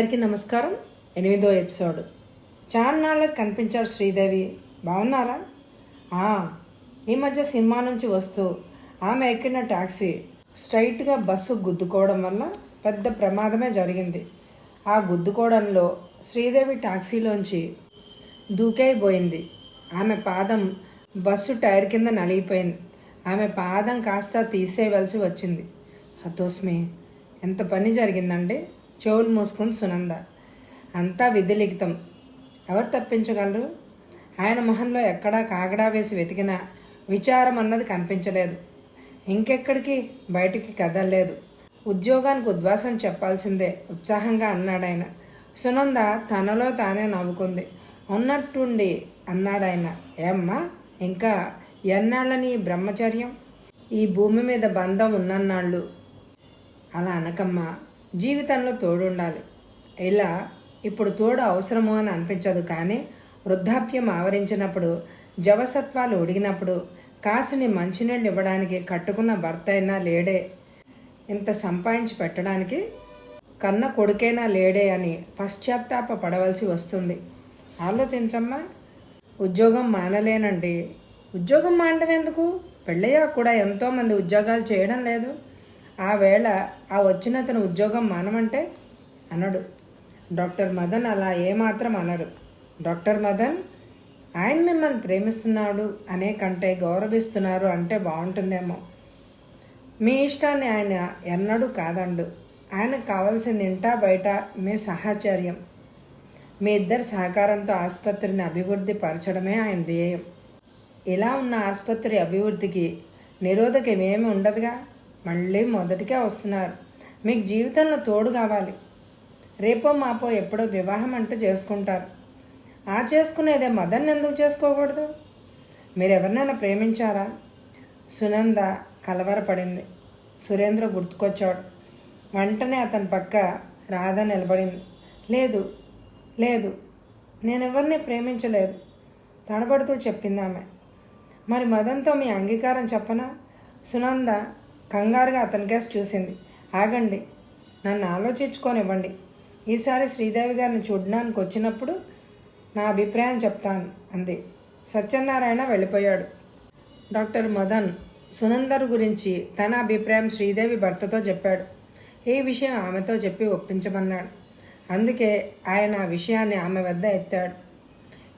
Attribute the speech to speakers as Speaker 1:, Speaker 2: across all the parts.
Speaker 1: అందరికీ నమస్కారం. ఎనిమిదో ఎపిసోడ్. చాన్నాళ్ళకి కనిపించారు శ్రీదేవి. బాగున్నారా ఈ మధ్య సినిమా నుంచి వస్తూ ఆమె ఎక్కిన ట్యాక్సీ స్ట్రైట్గా బస్సు గుద్దుకోవడం వల్ల పెద్ద ప్రమాదమే జరిగింది. ఆ గుద్దుకోవడంలో శ్రీదేవి ట్యాక్సీలోంచి దూకైపోయింది ఆమె పాదం బస్సు టైర్ కింద నలిగిపోయింది. ఆమె పాదం కాస్త తీసేయవలసి వచ్చింది. హతోస్మి ఎంత పని జరిగిందండి? చెవులు మూసుకుని సునంద. అంతా విధిలిఖితం ఎవరు తప్పించగలరు? ఆయన మొహంలో ఎక్కడా కాగడా వేసి వెతికినా విచారం అన్నది కనిపించలేదు. ఇంకెక్కడికి? బయటికి కదలలేదు. ఉద్యోగానికి ఉద్వాసం చెప్పాల్సిందే ఉత్సాహంగా అన్నాడాయన. సునంద తనలో తానే నవ్వుకుంది. ఉన్నట్టుండి అన్నాడాయన. ఏమ్మా ఇంకా ఎన్నాళ్ళని బ్రహ్మచర్యం? ఈ భూమి మీద బంధం ఉన్నన్నాళ్ళు. అలా అనకమ్మా. జీవితంలో తోడుండాలి. ఇలా ఇప్పుడు తోడు అవసరము అని అనిపించదు కానీ వృద్ధాప్యం ఆవరించినప్పుడు జవసత్వాలు ఉడిగినప్పుడు కాసిని మంచినీళ్ళు ఇవ్వడానికి కట్టుకున్న భర్త అయినా లేడే. ఇంత సంపాదించి పెట్టడానికి కన్న కొడుకైనా లేడే అని పశ్చాత్తాప పడవలసి వస్తుంది. ఆలోచించమ్మా ఉద్యోగం మానలేనండి. ఉద్యోగం మానడం ఎందుకు? పెళ్ళయ్యాక కూడా ఎంతోమంది ఉద్యోగాలు చేయడం లేదు. ఆ వేళ ఆ వచ్చిన అతను ఉద్యోగం మానమంటే? అనడు. డాక్టర్ మదన్ అలా ఏమాత్రం అనరు. డాక్టర్ మదన్ ఆయన మిమ్మల్ని ప్రేమిస్తున్నాడు అనే కంటే గౌరవిస్తున్నారు అంటే బాగుంటుందేమో. మీ ఇష్టాన్ని ఆయన ఎన్నడూ కాదండు. ఆయనకు కావాల్సింది ఇంటా బయట మీ సహచర్యం. మీ ఇద్దరి సహకారంతో ఆసుపత్రిని అభివృద్ధి పరచడమే ఆయన ధ్యేయం. ఇలా ఉన్న ఆసుపత్రి అభివృద్ధికి నిరోధకం ఏమి ఉండదుగా? మళ్ళీ మొదటికే వస్తున్నారు. మీకు జీవితంలో తోడు కావాలి. రేపో మాపో ఎప్పుడో వివాహం అంటూ చేసుకుంటారు. ఆ చేసుకునేదే మదన్ ఎందుకు చేసుకోకూడదు? మీరు ఎవరినైనా ప్రేమించారా? సునంద కలవరపడింది. సురేంద్ర గుర్తుకొచ్చాడు. వెంటనే అతని పక్క రాధ నిలబడింది. లేదు లేదు నేను ఎవరిని ప్రేమించలేదు. తడబడుతూ చెప్పింది ఆమె మరి మదన్తో మీ అంగీకారం చెప్పనా? సునంద కంగారుగా అతని కేసు చూసింది. ఆగండి నన్ను ఆలోచించుకోనివ్వండి. ఈసారి శ్రీదేవి గారిని చూడడానికి వచ్చినప్పుడు నా అభిప్రాయం చెప్తాను అంది. సత్యనారాయణ వెళ్ళిపోయాడు. డాక్టర్ మదన్ సునందర్ గురించి తన అభిప్రాయం శ్రీదేవి భర్తతో చెప్పాడు. ఈ విషయం ఆమెతో చెప్పి ఒప్పించమన్నాడు. అందుకే ఆయన ఆ విషయాన్ని ఆమె వద్ద ఎత్తాడు.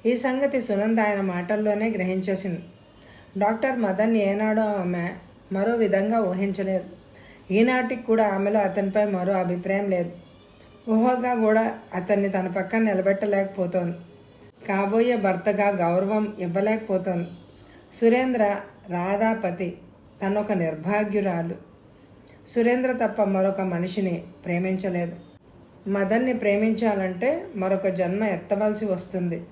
Speaker 1: ఈ సంగతి సునంద ఆయన మాటల్లోనే గ్రహించేసింది. డాక్టర్ మదన్ ఏనాడో ఆమె మరో విధంగా ఊహించలేదు. ఈనాటికి కూడా ఆమెలో అతనిపై మరో అభిప్రాయం లేదు. ఊహగా కూడా అతన్ని తన పక్కన నిలబెట్టలేకపోతోంది. కాబోయే భర్తగా గౌరవం ఇవ్వలేకపోతోంది. సురేంద్ర రాధాపతి తనొక నిర్భాగ్యురాలు. సురేంద్ర తప్ప మరొక మనిషిని ప్రేమించలేదు. మదన్ని ప్రేమించాలంటే మరొక జన్మ ఎత్తవలసి వస్తుంది.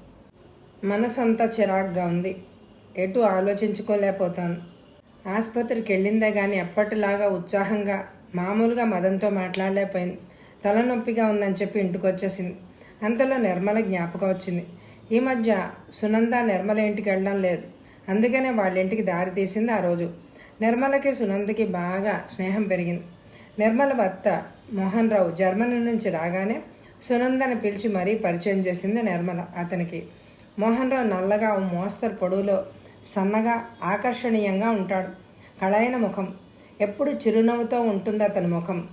Speaker 1: మనసంతా చిరాగ్గా ఉంది. ఎటు ఆలోచించుకోలేకపోతాను. ఆసుపత్రికి వెళ్ళిందే కానీ ఎప్పటిలాగా ఉత్సాహంగా మామూలుగా మదంతో మాట్లాడలేకపోయింది. తలనొప్పిగా ఉందని చెప్పి ఇంటికి వచ్చేసింది అంతలో నిర్మల జ్ఞాపకం వచ్చింది. ఈ మధ్య సునంద నిర్మల ఇంటికి వెళ్ళడం లేదు. అందుకనే వాళ్ళ ఇంటికి దారి తీసింది ఆ రోజు. నిర్మలకి సునందకి బాగా స్నేహం పెరిగింది. నిర్మల భర్త మోహన్ రావు జర్మనీ నుంచి రాగానే సునందని పిలిచి మరీ పరిచయం చేసింది నిర్మల అతనికి. మోహన్ రావు నల్లగా ఓ మోస్తరు పొడవులో సన్నగా ఆకర్షణీయంగా ఉంటాడు. కళైన ముఖం. ఎప్పుడు చిరునవ్వుతో ఉంటుంది అతని ముఖం.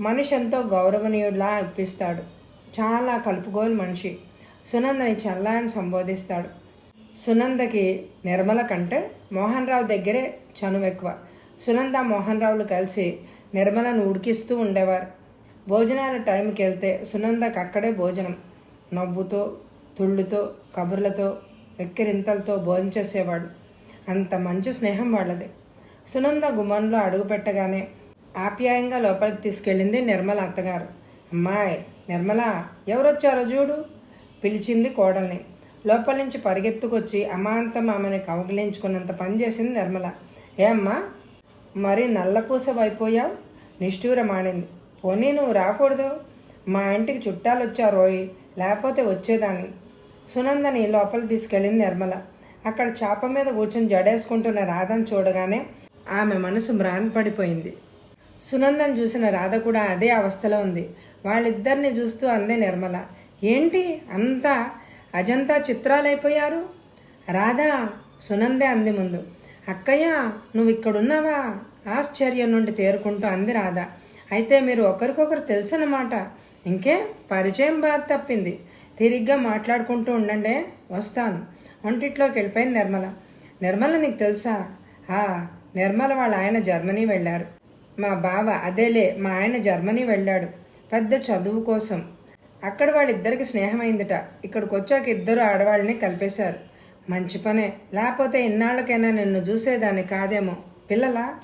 Speaker 1: మనిషి ఎంతో గౌరవనీయుడిలా అనిపిస్తాడు. చాలా కలుపుగోలు మనిషి. సునందని చల్లాయని సంబోధిస్తాడు. సునందకి నిర్మల కంటే మోహన్ రావు దగ్గరే చనువు ఎక్కువ సునంద మోహన్ రావులు కలిసి నిర్మలను ఉడికిస్తూ ఉండేవారు. భోజనాల టైంకి వెళ్తే సునందకి అక్కడే భోజనం. నవ్వుతో తుళ్ళుతో కబుర్లతో వెక్కిరింతలతో భోంచేసేవాడు అంత మంచి స్నేహం వాళ్ళది. సునంద గుమ్మంలో అడుగుపెట్టగానే ఆప్యాయంగా లోపలికి తీసుకెళ్ళింది నిర్మల అత్తగారు. అమ్మాయి నిర్మల ఎవరొచ్చారో చూడు పిలిచింది కోడల్ని. లోపల నుంచి పరిగెత్తుకొచ్చి అమాంతం ఆమెని కౌగిలించుకున్నంత పనిచేసింది నిర్మల. ఏ అమ్మా మరి నల్లపూసవైపోయావు నిష్ఠూరమాడింది. పోనీ నువ్వు రాకూడదు. మా ఇంటికి చుట్టాలు వచ్చారోయ్ లేకపోతే వచ్చేదాన్ని. సునందని లోపల తీసుకెళ్ళింది నిర్మల. అక్కడ చాప మీద కూర్చొని జడేసుకుంటున్న రాధను చూడగానే ఆమె మనసు మ్రాన్ పడిపోయింది. సునందన్ చూసిన రాధ కూడా అదే అవస్థలో ఉంది. వాళ్ళిద్దరిని చూస్తూ అందే నిర్మల. ఏంటి? అంతా అజంతా చిత్రాలైపోయారు? రాధా సునందే అంది ముందు. అక్కయ్య నువ్వు ఇక్కడున్నావా ఆశ్చర్యం నుండి తేరుకుంటూ అంది రాధ. అయితే మీరు ఒకరికొకరు తెలుసన్నమాట. ఇంకే పరిచయం బాధ తప్పింది. తిరిగ్గా మాట్లాడుకుంటూ ఉండండి వస్తాను. వంటిట్లోకి వెళ్ళిపోయింది నిర్మల. నిర్మల నీకు తెలుసా? ఆ నిర్మల వాళ్ళ ఆయన జర్మనీ వెళ్ళారు. మా బావ అదేలే మా ఆయన జర్మనీ వెళ్ళాడు. పెద్ద చదువు కోసం. అక్కడ వాళ్ళిద్దరికి స్నేహమైందిట. ఇక్కడికి వచ్చాక ఇద్దరు ఆడవాళ్ళని కలిపేశారు. మంచి పనే. లేకపోతే ఇన్నాళ్ళకైనా నిన్ను చూసేదాన్ని కాదేమో. పిల్లలా?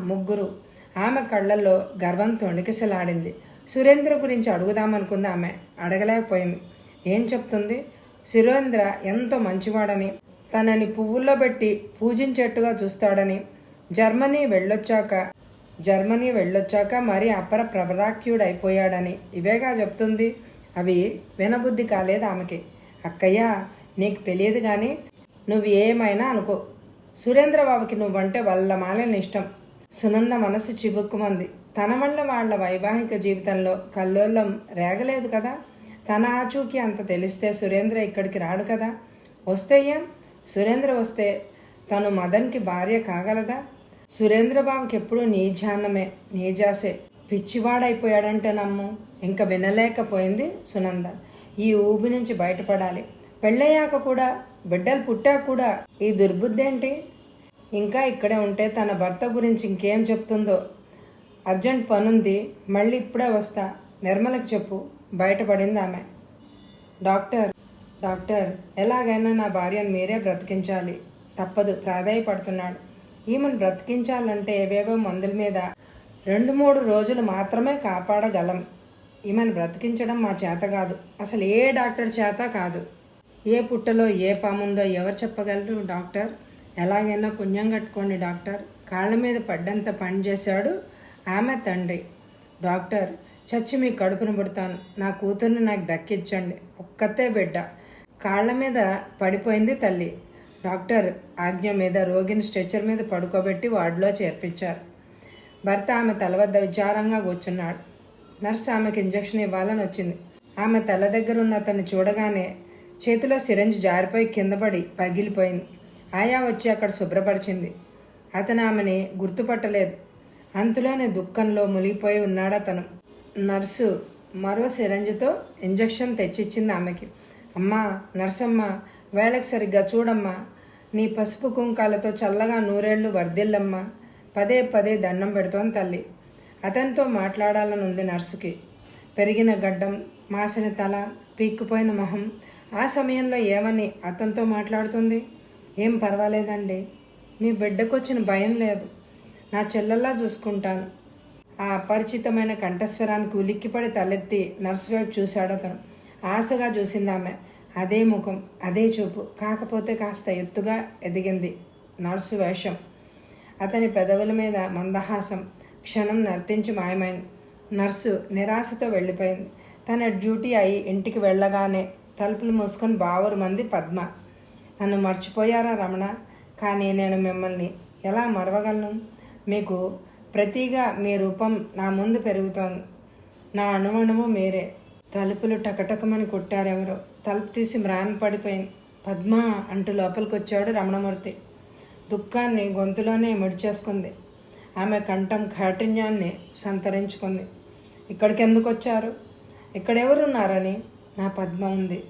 Speaker 1: ముగ్గురు. ఆమె కళ్ళల్లో గర్వం తొణికిసలాడింది. సురేంద్ర గురించి అడుగుదామనుకుంది ఆమె. అడగలేకపోయింది. ఏం చెప్తుంది? సురేంద్ర ఎంతో మంచివాడని తనని పువ్వుల్లో పెట్టి పూజించేట్టుగా చూస్తాడని. జర్మనీ వెళ్ళొచ్చాక జర్మనీ వెళ్ళొచ్చాక మరీ అపర ప్రవరాక్యుడైపోయాడని. ఇవేగా చెప్తుంది? అవి వినబుద్ధి కాలేదు ఆమెకి. అక్కయ్య నీకు తెలియదు కానీ నువ్వు ఏమైనా అనుకో. సురేంద్రబాబుకి నువ్వంటే వల్ల మాలని ఇష్టం. సునంద మనసు చివుక్కుమంది. తన వల్ల వాళ్ళ వైవాహిక జీవితంలో కల్లోలం రేగలేదు కదా? తన ఆచూకీ అంత తెలిస్తే సురేంద్ర ఇక్కడికి రాడు కదా? వస్తే ఏం? సురేంద్ర వస్తే తను మదన్కి భార్య కాగలదా? సురేంద్రబాబుకి ఎప్పుడూ నీజాన్నమే నీజాసే. పిచ్చివాడైపోయాడంటే నమ్ము. ఇంకా వినలేకపోయింది సునంద. ఈ ఊబి నుంచి బయటపడాలి. పెళ్ళయ్యాక కూడా బిడ్డలు పుట్టాక కూడా ఈ దుర్బుద్ధి ఏంటి ఇంకా ఇక్కడే ఉంటే తన భర్త గురించి ఇంకేం చెప్తుందో అర్జెంట్ పనుంది మళ్ళీ ఇప్పుడే వస్తా. నిర్మలకి చెప్పు బయటపడింది ఆమె. డాక్టర్ డాక్టర్ ఎలాగైనా నా భార్యను మీరే బ్రతికించాలి. తప్పదు ప్రాధాయపడుతున్నాడు. ఈమెను బ్రతికించాలంటే ఏవేవో మందుల మీద రెండు మూడు రోజులు మాత్రమే కాపాడగలం. ఈమెను బ్రతికించడం మా చేత కాదు. అసలు ఏ డాక్టర్ చేత కాదు. ఏ పుట్టలో ఏ పాముందో ఎవరు చెప్పగలరు డాక్టర్? ఎలాగైనా పుణ్యం కట్టుకోండి డాక్టర్. కాళ్ళ మీద పడ్డంత పని చేశాడు ఆమె తండ్రి. డాక్టర్ చచ్చి మీ కడుపును పుడతాను. నా కూతుర్ని నాకు దక్కించండి. ఒక్కతే బిడ్డ. కాళ్ళ మీద పడిపోయింది తల్లి. డాక్టర్ ఆజ్ఞ మీద రోగిని స్ట్రెచర్ మీద పడుకోబెట్టి వార్డులో చేర్పించారు. భర్త ఆమె తల వద్ద విచారంగా కూర్చున్నాడు. నర్సు ఆమెకు ఇంజెక్షన్ ఇవ్వాలని వచ్చింది. ఆమె తల దగ్గర ఉన్న అతన్ని చూడగానే చేతిలో సిరంజ్ జారిపోయి కిందపడి పగిలిపోయింది. ఆయా వచ్చి అక్కడ శుభ్రపరిచింది. అతను ఆమెని గుర్తుపట్టలేదు. అంతులోనే దుఃఖంలో మునిగిపోయి ఉన్నాడు అతను నర్సు మరో సిరంజితో ఇంజెక్షన్ తెచ్చిచ్చింది ఆమెకి. అమ్మా నర్సమ్మ వేళకి సరిగ్గా చూడమ్మా. నీ పసుపు కుంకాలతో చల్లగా నూరేళ్ళు వర్ధిల్లమ్మా. పదే పదే దండం పెడుతోంది తల్లి. అతనితో మాట్లాడాలని ఉంది నర్సుకి. పెరిగిన గడ్డం మాసిన తల పీక్కుపోయిన మొహం. ఆ సమయంలో ఏమని అతనితో మాట్లాడుతుంది? ఏం పర్వాలేదండి. మీ బిడ్డకొచ్చిన భయం లేదు. నా చెల్లెల్లా చూసుకుంటాను. ఆ అపరిచితమైన కంఠస్వరానికి ఉలిక్కిపడి తలెత్తి నర్సు వైపు చూశాడు అతను. ఆశగా చూసింది ఆమె అదే ముఖం అదే చూపు. కాకపోతే కాస్త ఎత్తుగా ఎదిగింది నర్సు వేషం. అతని పెదవుల మీద మందహాసం క్షణం నర్తించి మాయమైంది. నర్సు నిరాశతో వెళ్ళిపోయింది. తన డ్యూటీ అయి ఇంటికి వెళ్ళగానే తలుపులు మూసుకొని బావురు మంది పద్మ. నన్ను మర్చిపోయారా రమణ? కానీ నేను మిమ్మల్ని ఎలా మరవగలను? మీకు ప్రతిగా మీ రూపం నా ముందు పెరుగుతోంది. నా అణువణువు మీరే. తలుపులు టకటకమని కొట్టారెవరో. తలుపు తీసి మ్రాన్ పడిపోయింది. పద్మ అంటూ లోపలికి వచ్చాడు రమణమూర్తి. దుఃఖాన్ని గొంతులోనే ముడిచేసుకుంది. ఆమె కంఠం కాఠిన్యాన్ని సంతరించుకుంది. ఇక్కడికి ఎందుకు వచ్చారు ఇక్కడెవరున్నారని? నా పద్మ ఉంది.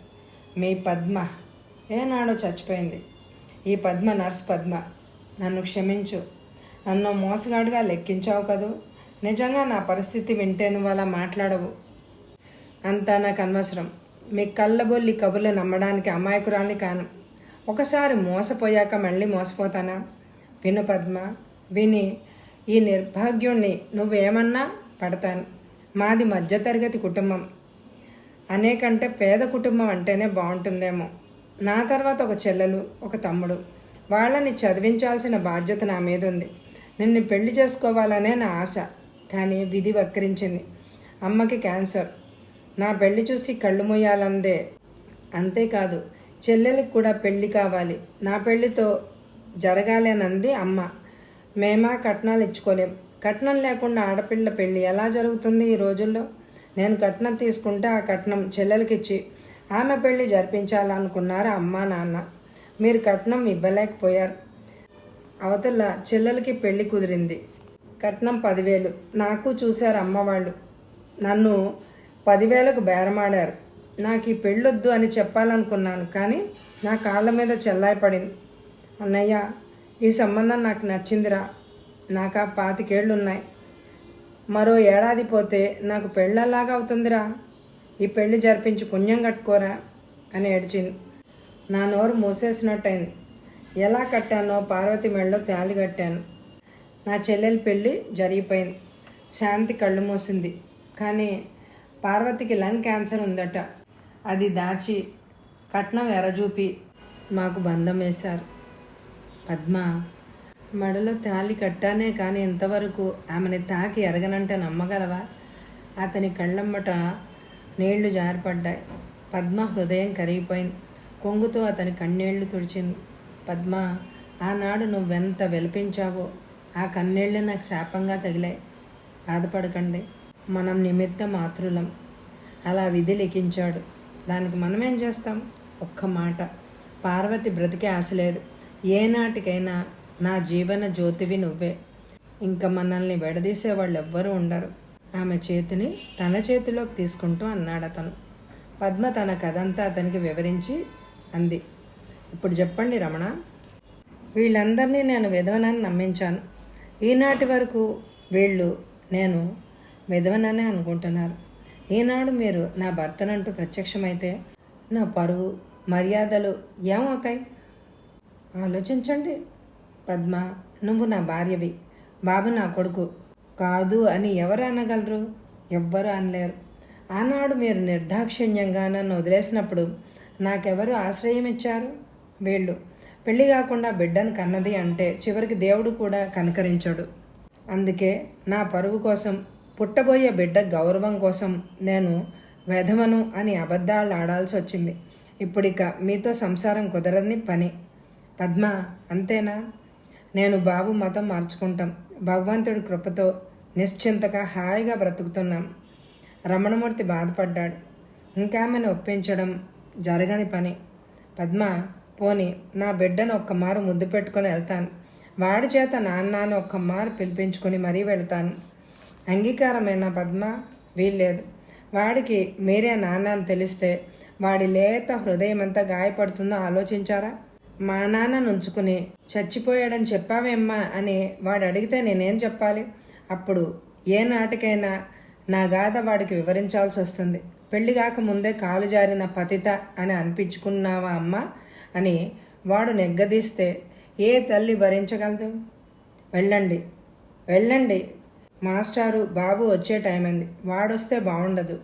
Speaker 1: మీ పద్మ. ఏనాడో చచ్చిపోయింది. ఈ పద్మ నర్స్ పద్మ. నన్ను క్షమించు. నన్ను మోసగాడుగా లెక్కించావు కదూ? నిజంగా నా పరిస్థితి వింటే నువ్వు అలా మాట్లాడవు. అంతా నాకు అనవసరం మీ కళ్ళబొల్లి కబుర్లు నమ్మడానికి అమాయకురాల్ని కాను. ఒకసారి మోసపోయాక మళ్ళీ మోసపోతానా? విను పద్మ. విని ఈ నిర్భాగ్యుణ్ణి నువ్వేమన్నా పడతాను. మాది మధ్యతరగతి కుటుంబం. అనేకంటే పేద కుటుంబం అంటేనే బాగుంటుందేమో. నా తర్వాత ఒక చెల్లెలు ఒక తమ్ముడు. వాళ్ళని చదివించాల్సిన బాధ్యత నా మీద ఉంది నిన్ను పెళ్ళి చేసుకోవాలనే నా ఆశ కానీ విధి వక్రించింది. అమ్మకి క్యాన్సర్. నా పెళ్ళి చూసి కళ్ళు మూయాలందే. అంతేకాదు చెల్లెలికి కూడా పెళ్ళి కావాలి. నా పెళ్ళితో జరగాలేనంది అమ్మ. మేమా కట్నాలు ఇచ్చుకోలేం. కట్నం లేకుండా ఆడపిల్ల పెళ్ళి ఎలా జరుగుతుంది ఈ రోజుల్లో? నేను కట్నం తీసుకుంటే ఆ కట్నం చెల్లెలకిచ్చి ఆమె పెళ్ళి జరిపించాలనుకున్నారు అమ్మ నాన్న? మీరు కట్నం ఇవ్వలేకపోయారు. అవతల చెల్లెలకి పెళ్ళి కుదిరింది. కట్నం పదివేలు. నాకు చూశారు అమ్మవాళ్ళు. నన్ను పదివేలకు బేరమాడారు. నాకు ఈ పెళ్ళొద్దు అని చెప్పాలనుకున్నాను కానీ నా కాళ్ళ మీద చెల్లాయి పడింది అన్నయ్య ఈ సంబంధం నాకు నచ్చిందిరా. నాకు ఆ పాతికేళ్ళు ఉన్నాయి మరో ఏడాది పోతే నాకు పెళ్ళలాగా అవుతుందిరా. ఈ పెళ్ళి జరిపించి పుణ్యం కట్టుకోరా అని ఏడ్చింది. నా నోరు మూసేసినట్టయింది. ఎలా కట్టానో పార్వతి మెడలో తాళి కట్టాను. నా చెల్లెలి పెళ్ళి జరిగిపోయింది. శాంతి కళ్ళు మూసింది. కానీ పార్వతికి లంగ్ క్యాన్సర్ ఉందట. అది దాచి కట్నం ఎరచూపి మాకు బంధం వేశారు. పద్మ మెడలో తాళి కట్టానే కానీ ఇంతవరకు ఆమెని తాకి ఎరగనంటే నమ్మగలవా? అతని కళ్ళమ్మట నీళ్ళు జారిపడ్డాయి. పద్మ హృదయం కరిగిపోయింది. కొంగుతో అతని కన్నీళ్ళు తుడిచింది. పద్మ ఆనాడు నువ్వెంత వెలిపించావో ఆ కన్నీళ్ళు నాకు శాపంగా తగిలాయి. బాధపడకండి మనం నిమిత్త మాతృలం అలా విధి లిఖించాడు. దానికి మనం ఏం చేస్తాం? ఒక్క మాట. పార్వతి బ్రతికే ఆశ లేదు. ఏనాటికైనా నా జీవన జ్యోతివి నువ్వే. ఇంకా మనల్ని విడదీసే వాళ్ళు ఎవ్వరూ ఉండరు. ఆమె చేతిని తన చేతిలోకి తీసుకుంటూ అన్నాడు అతను పద్మ తన కథంతా అతనికి వివరించి అంది. ఇప్పుడు చెప్పండి రమణ. వీళ్ళందరినీ నేను విధవనని నమ్మించాను. ఈనాటి వరకు వీళ్ళు నేను విధవననే అనుకుంటున్నారు. ఈనాడు మీరు నా భర్తనంటూ ప్రత్యక్షమైతే నా పరువు మర్యాదలు ఏమవుతాయి? ఆలోచించండి. పద్మ నువ్వు నా భార్యవి. బాబు నా కొడుకు. కాదు అని ఎవరు అనగలరు? ఎవ్వరు అనలేరు. ఆనాడు మీరు నిర్దాక్షిణ్యంగా నన్ను వదిలేసినప్పుడు నాకెవరు ఆశ్రయం ఇచ్చారు వీళ్ళు. పెళ్ళి కాకుండా బిడ్డను కన్నది అంటే చివరికి దేవుడు కూడా కనకరించడు. అందుకే నా పరువు కోసం పుట్టబోయే బిడ్డ గౌరవం కోసం నేను వెధవను అని అబద్ధాలు ఆడాల్సి వచ్చింది. ఇప్పుడిక మీతో సంసారం కుదరని పని. పద్మ అంతేనా? నేను బాబు మతం మార్చుకుంటాం. భగవంతుడి కృపతో నిశ్చింతగా హాయిగా బ్రతుకుతున్నాం. రమణమూర్తి బాధపడ్డాడు. ఇంకామెను ఒప్పించడం జరగని పని. పద్మ పోని నా బిడ్డను ఒక్కమారు ముద్దు పెట్టుకొని వెళ్తాను. వాడి చేత నాన్నను ఒక్కమారు పిలిపించుకొని మరీ వెళ్తాను. అంగీకారమైన పద్మ వీల్లేదు. వాడికి మీరే నాన్న అని తెలిస్తే వాడి లేత హృదయం ఎంత గాయపడుతుందో ఆలోచించారా? మా నాన్న నుంచుకుని చచ్చిపోయాడని చెప్పావేమ్మా అని వాడు అడిగితే నేనేం చెప్పాలి? అప్పుడు ఏ నాటికైనా నా గాథ వాడికి వివరించాల్సి వస్తుంది పెళ్ళిగాక ముందే కాలు జారిన పతిత అని అనిపించుకున్నావా అమ్మ? అని వాడు నెగ్గదీస్తే ఏ తల్లి భరించగలదు? వెళ్ళండి వెళ్ళండి. మాస్టారు బాబు వచ్చే టైం అయింది వాడొస్తే బాగుండదు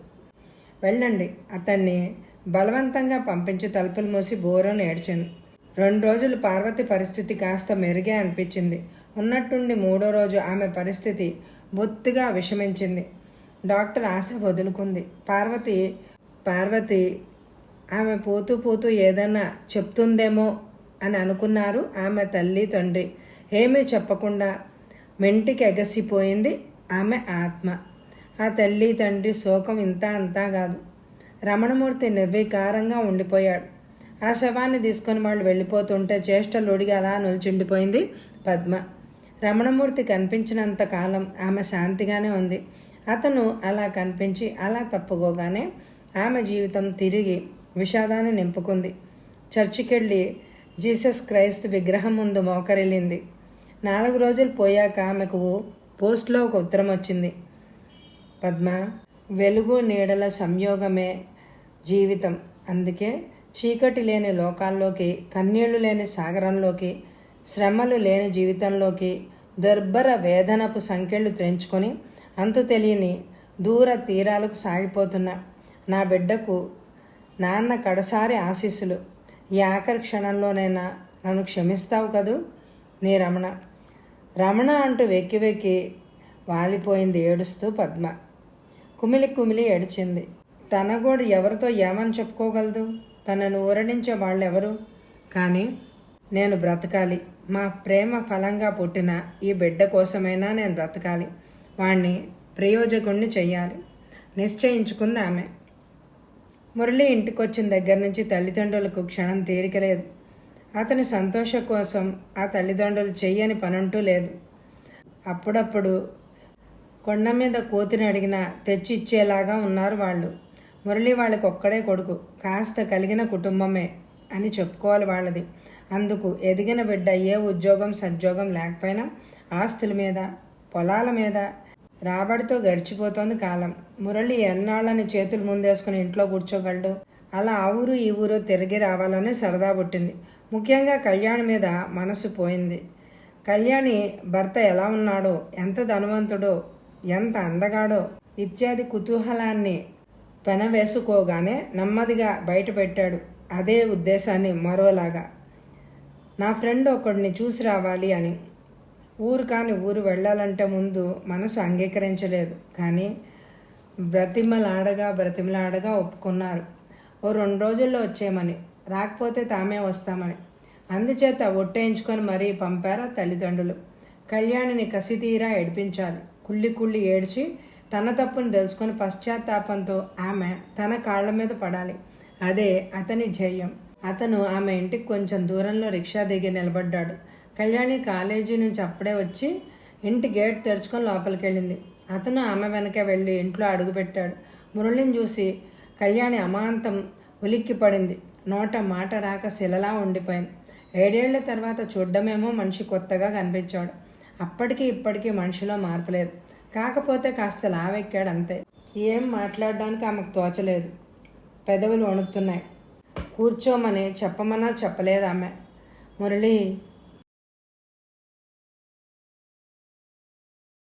Speaker 1: వెళ్ళండి. అతన్ని బలవంతంగా పంపించి తలుపులు మూసి బోరని ఏడ్చాను. రెండు రోజులు పార్వతి పరిస్థితి కాస్త మెరుగే అనిపించింది. ఉన్నట్టుండి మూడో రోజు ఆమె పరిస్థితి బొత్తిగా విషమించింది. డాక్టర్ ఆశ వదులుకుంది. పార్వతి పార్వతి ఆమె పోతూ పోతూ ఏదైనా చెప్తుందేమో అని అనుకున్నారు ఆమె తల్లి తండ్రి. ఏమీ చెప్పకుండా మెంటికి ఎగసిపోయింది ఆమె ఆత్మ. ఆ తల్లి తండ్రి శోకం ఇంత అంతా కాదు. రమణమూర్తి నిర్వికారంగా ఉండిపోయాడు. ఆ శవాన్ని తీసుకొని వాళ్ళు వెళ్ళిపోతుంటే చేష్టలుడిగా అలా నిల్చుండిపోయింది పద్మ. రమణమూర్తి కనిపించినంత కాలం ఆమె శాంతిగానే ఉంది. అతను అలా కనిపించి అలా తప్పుకోగానే ఆమె జీవితం తిరిగి విషాదాన్ని నింపుకుంది. చర్చికెళ్ళి జీసస్ క్రైస్తు విగ్రహం ముందు మోకరిల్లింది. నాలుగు రోజులు పోయాక ఆమెకు పోస్ట్లో ఒక ఉత్తరం వచ్చింది. పద్మ వెలుగు నీడల సంయోగమే జీవితం. అందుకే చీకటి లేని లోకాల్లోకి కన్నీళ్ళు లేని సాగరంలోకి శ్రమలు లేని జీవితంలోకి దుర్భర వేదనపు సంఖ్యలు తెంచుకొని అంతు తెలియని దూర తీరాలకు సాగిపోతున్న. నా బిడ్డకు నాన్న కడసారి ఆశీస్సులు. ఈ ఆఖరి క్షణంలోనైనా నన్ను క్షమిస్తావు కదూ? నీ రమణ. రమణ అంటూ వెక్కి వెక్కి వాలిపోయింది ఏడుస్తూ పద్మ. కుమిలి కుమిలి ఏడిచింది. తన కూడా ఎవరితో ఏమని చెప్పుకోగలదు? తనను ఊరడించే వాళ్ళెవరు? కానీ నేను బ్రతకాలి. మా ప్రేమ ఫలంగా పుట్టిన ఈ బిడ్డ కోసమైనా నేను బ్రతకాలి. వాణ్ణి ప్రయోజకుణ్ణి చెయ్యాలి. నిశ్చయించుకుంది ఆమె. మురళి ఇంటికి వచ్చిన దగ్గర నుంచి తల్లిదండ్రులకు క్షణం తీరిక లేదు. అతని సంతోషం కోసం ఆ తల్లిదండ్రులు చెయ్యని పనంటూ లేదు. అప్పుడప్పుడు కొండ మీద కోతిని అడిగినా తెచ్చి ఇచ్చేలాగా ఉన్నారు వాళ్ళు. మురళి వాళ్ళకి ఒక్కడే కొడుకు. కాస్త కలిగిన కుటుంబమే అని చెప్పుకోవాలి వాళ్ళది. అందుకు ఎదిగిన బిడ్డ ఏ ఉద్యోగం సద్యోగం లేకపోయినా ఆస్తుల మీద పొలాల మీద రాబడితో గడిచిపోతోంది కాలం. మురళి ఎన్నాళ్ళని చేతులు ముందేసుకుని ఇంట్లో కూర్చోగలడు? అలా ఆ ఊరు ఈ ఊరు తిరిగి రావాలని సరదా పుట్టింది. ముఖ్యంగా కళ్యాణ్ మీద మనసు పోయింది. కళ్యాణి భర్త ఎలా ఉన్నాడో ఎంత ధనవంతుడో ఎంత అందగాడో ఇత్యాది కుతూహలాన్ని పెనవేసుకోగానే నెమ్మదిగా బయటపెట్టాడు అదే ఉద్దేశాన్ని మరోలాగా. నా ఫ్రెండ్ ఒకడిని చూసి రావాలి అని. ఊరు కాని ఊరు వెళ్ళాలంటే ముందు మనసు అంగీకరించలేదు. కానీ బ్రతిమలాడగా బ్రతిమలాడగా ఒప్పుకున్నారు. ఓ రెండు రోజుల్లో వచ్చేయమని. రాకపోతే తామే వస్తామని. అందుచేత ఒట్టేయించుకొని మరీ పంపారా తల్లిదండ్రులు. కళ్యాణిని కసితీరా ఏడిపించాలి. కుళ్ళి కుళ్ళి ఏడ్చి తన తప్పును తెలుసుకొని పశ్చాత్తాపంతో ఆమె తన కాళ్ళ మీద పడాలి. అదే అతని ధ్యేయం. అతను ఆమె ఇంటికి కొంచెం దూరంలో రిక్షా దిగి నిలబడ్డాడు. కళ్యాణి కాలేజీ నుంచి అప్పుడే వచ్చి ఇంటి గేట్ తెరుచుకొని లోపలికి వెళ్ళింది అతను ఆమె వెనక వెళ్ళి ఇంట్లో అడుగుపెట్టాడు. మురళిని చూసి కళ్యాణి అమాంతం ఉలిక్కి పడింది నోట మాట రాక శిలలా ఉండిపోయింది. ఏడేళ్ళ తర్వాత చూడ్డమేమో మనిషి కొత్తగా కనిపించాడు. అప్పటికి ఇప్పటికీ మనిషిలో మార్పు లేదు. కాకపోతే కాస్త లావెక్కాడు అంతే. ఏం మాట్లాడడానికి ఆమెకు తోచలేదు పెదవులు వణుకుతున్నాయి. కూర్చోమని చెప్పమన్నా చెప్పలేదు ఆమె. మురళి